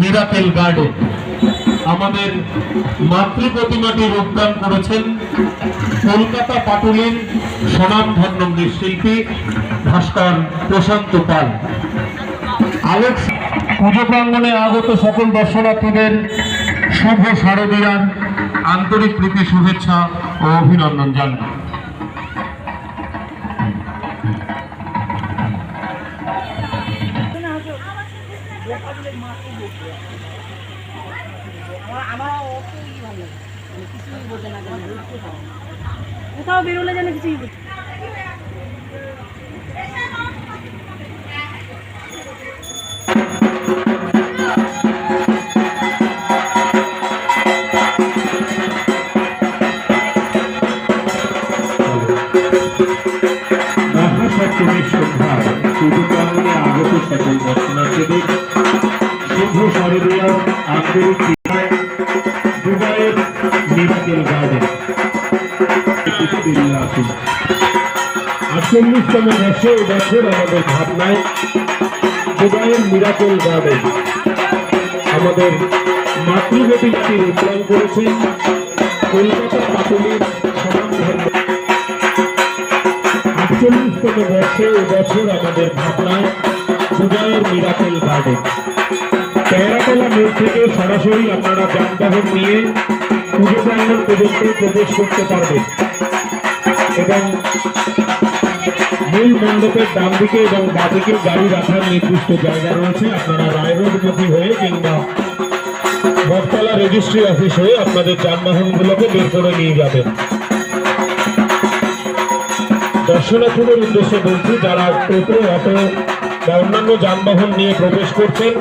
Miracle garden আমাদের মাতৃ প্রতিমাটি রূপদান করেছেন কলকাতা পাটুলির স্বনামধন্য শিল্পী ভাস্কর প্রশান্ত পাল। আলেক্স, পুজো প্রাঙ্গণে আগত সকল দর্শনার্থীদের শুভ শারদীয়ার আন্তরিক প্রীতি, শুভেচ্ছা ও অভিনন্দন জানাই। কোথাও কোথাও বেরোলে জানে কিছুই বোঝে না। মহাসপ্তমীর সন্ধ্যায় পুজোপ্রাঙ্গণে আগত সকল দর্শনার্থীদের শুভ শারদীয় আন্তরিক দুবাইয়ের মিরাকেল গার্ডেন। আটচল্লিশতম বর্ষে এবছর আমাদের ভাবনায় দুবাইয়ের মিরাকেল গার্ডেন। আমাদের মাতৃবেদিকটি রূপায়ণ করেছেন কলকাতা পাটুলির আটচল্লিশতম বর্ষে এবছর আমাদের ভাবনায় দুবাইয়ের মিরাকেল গার্ডেন প্যারাকলা মোড় থেকে সরাসরি আপনারা যানবাহন নিয়ে পুজো প্রাঙ্গন পর্যন্ত প্রবেশ করতে পারবেন। এবং মূল মণ্ডপের ডান দিকে এবং বাঁদিকে গাড়ি রাখার নির্দিষ্ট জায়গা রয়েছে। আপনারা রায়রোডমুখী হয়ে কিংবা বটতলা রেজিস্ট্রি অফিস হয়ে আপনাদের যানবাহনগুলোকে বের করে নিয়ে যাবেন। দর্শনার্থীদের উদ্দেশ্যে বলছি যারা টোটো অটো বা অন্যান্য যানবাহন নিয়ে প্রবেশ করছেন